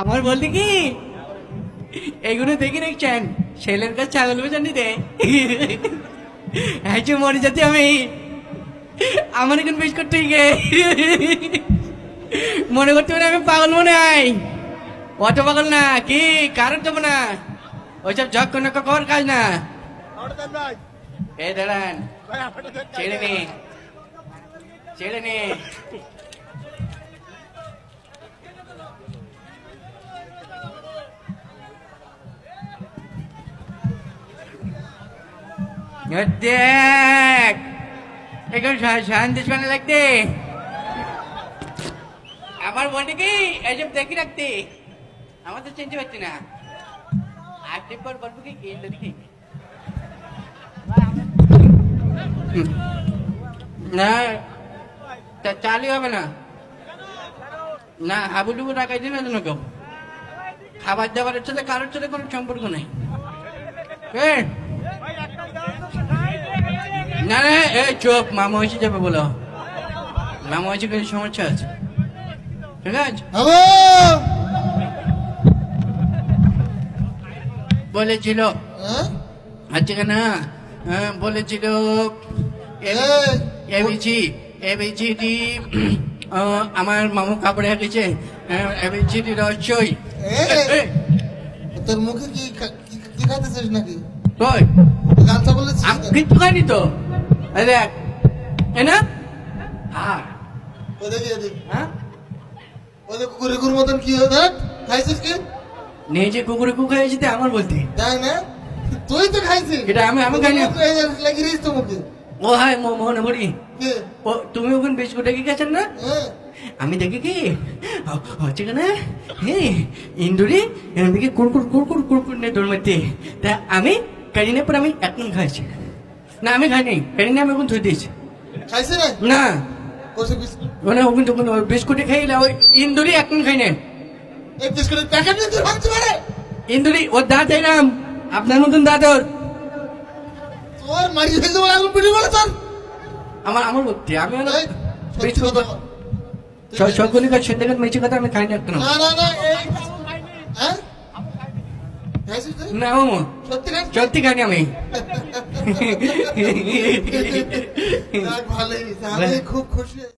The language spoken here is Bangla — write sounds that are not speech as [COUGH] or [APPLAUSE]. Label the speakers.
Speaker 1: আমার বলতে কি? এইগুলো দেখি দেখছেন ছেলের কাছে ছাগল বেচা নিতে। হ্যাঁ মরে যাতে আমি। আমার এখন বেশ করতে গে মনে করতে পারে আমি পাগল মনে হয়। অত পাগল না কি? কারণ দেবো না ওইসব ঝক কোনো কর কাজ না। এই দাঁড়ান। ছেড়ে নে। ছেড়ে নে। দেখ এখন শান্তি শোনা লাগতে? আমার মনে কি? এইসব দেখি রাখতে। আমার তো চিনতে পারছি না। আটটি পর বলব কি? না, তা চালই হবে না। না হাবুডুবু রাখাই দিন না কেউ। খাবার দাবারের সাথে কারোর সাথে কোনো সম্পর্ক নেই। না না এ চোপ মামা এসে যাবে বলো। মামা এসে কিছু সমস্যা আছে? ঠিক আছে? বলেছিল
Speaker 2: হ্যাঁ?
Speaker 1: আচ্ছা না হ্যাঁ, বলেছিল। এবিসি এবিসিডি আমার মামু কাপড়ে গেছে এবিসিডি রহস্যই।
Speaker 2: তোর মুখে কি কি খাইতেছিস নাকি?
Speaker 1: কই?
Speaker 2: বলেছিস
Speaker 1: আমি কিচ্ছু খাইনি তো। এই দেখ। এ না। হ্যাঁ
Speaker 2: এদিকে
Speaker 1: হ্যাঁ?
Speaker 2: ওদের কুকুরের কুকুর মতন কি হয় দেখ। খাইছিস কি?
Speaker 1: নিজে কুকুরে কুকুরে এসেছে আমার বলতে।
Speaker 2: দেখ না। তুই তো খাইছিস।
Speaker 1: এটা আমি- আমি খাইনি।
Speaker 2: তো মুখে
Speaker 1: ও হাই মোহন হরি ও তুমি ওখানে বিস্কুটে কি গেছেন না?
Speaker 2: হ্যাঁ।
Speaker 1: আমি দেখি কি? হচ্ছে কেন হে ইন্দুরি এদিকে কুরকুর কুরকুর কুরকুর নিয়ে দৌড় মারতে। তা আমি কারিনের পর আমি এখন খাইছি। না আমি খাইনি। কারিনে আমি এখন ধুই দিয়েছি।
Speaker 2: খাইছে? না।
Speaker 1: না
Speaker 2: বিস্কুট
Speaker 1: মানে তখন বিস্কুটে খাইলে ওই ইন্দুরি এখন খাই না
Speaker 2: এই বিস্কুটের প্যাকেট নিয়ে তুই ভাঙতে পারে?
Speaker 1: ইন্দুরি ওর দাঁত এলাম আপনার নতুন দাঁত ওর
Speaker 2: তোর মারি ফেলতে বলে আগুন পিটি বলে তোর।
Speaker 1: আমার আমার বুদ্ধি আমি হলো
Speaker 2: সত্যি
Speaker 1: বিস্কুট
Speaker 2: কথা
Speaker 1: সকলি কাজ সত্যি মেচে কথা আমি খাই না একদম।
Speaker 2: না না না এই হ্যাঁ?
Speaker 1: না
Speaker 2: সত্যি
Speaker 1: খাইনি আমি। [LAUGHS]
Speaker 2: ভালোই হয়েছে। আমি খুব খুশি